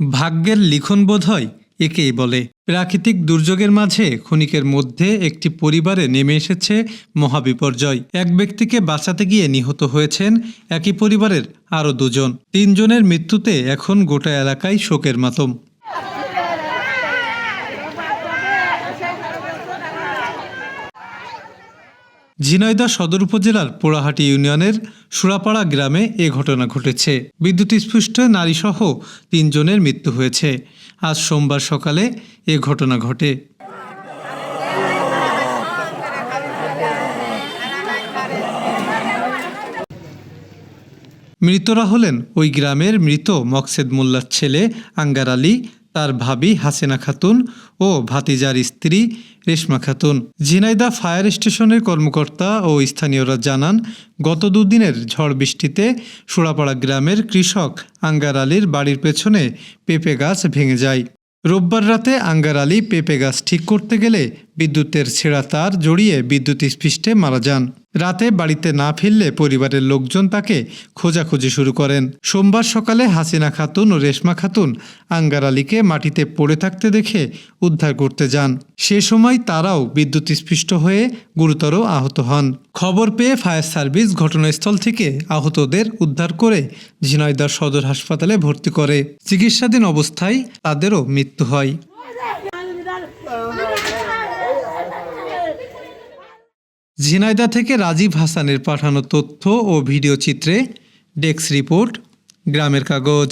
ভাগ্যের লিখন বোধ হয় একেই বলে। প্রাকৃতিক দুর্যোগের মাঝে ক্ষণিকের মধ্যে একটি পরিবারে নেমে এসেছে মহাবিপর্যয়। এক ব্যক্তিকে বাঁচাতে গিয়ে নিহত হয়েছেন একই পরিবারের আরও দুজন। তিনজনের মৃত্যুতে এখন গোটা এলাকায় শোকের মাতম। ঝিনাইদহ সদর উপজেলার পোড়াহাটি ইউনিয়নের সুরাপাড়া গ্রামে এ ঘটনা ঘটেছে। বিদ্যুৎ বিদ্যুৎস্পৃষ্ট নারীসহ তিনজনের মৃত্যু হয়েছে। আজ সোমবার সকালে এ ঘটনা ঘটে। মৃতরা হলেন ওই গ্রামের মৃত মকসেদ মোল্লার ছেলে আঙ্গার আলী তার ভাবি হাসিনা খাতুন ও ভাতিজার স্ত্রী রেশমা খাতুন। ঝিনাইদা ফায়ার স্টেশনের কর্মকর্তা ও স্থানীয়রা জানান, গত দুদিনের ঝড় বৃষ্টিতে সুরাপাড়া গ্রামের কৃষক আঙ্গার আলীর বাড়ির পেছনে পেঁপে গাছ ভেঙে যায়। রোববার রাতে আঙ্গার আলী পেঁপে গাছ ঠিক করতে গেলে বিদ্যুতের ছেঁড়া তার জড়িয়ে বিদ্যুৎ স্পৃষ্টে মারা যান। রাতে বাড়িতে না ফিরলে পরিবারের লোকজন তাকে খোঁজাখুঁজি শুরু করেন। সোমবার সকালে হাসিনা খাতুন ও রেশমা খাতুন আঙ্গার আলীকে মাটিতে পড়ে থাকতে দেখে উদ্ধার করতে যান। সে সময় তারাও বিদ্যুৎ স্পৃষ্ট হয়ে গুরুতর আহত হন। খবর পেয়ে ফায়ার সার্ভিস ঘটনাস্থল থেকে আহতদের উদ্ধার করে ঝিনাইদহ সদর হাসপাতালে ভর্তি করে। চিকিৎসাধীন অবস্থায় তাদেরও মৃত্যু হয়। ঝিনাইদা থেকে রাজীব হাসানের পাঠানো তথ্য ও ভিডিও চিত্রে ডেস্ক রিপোর্ট গ্রামের কাগজ।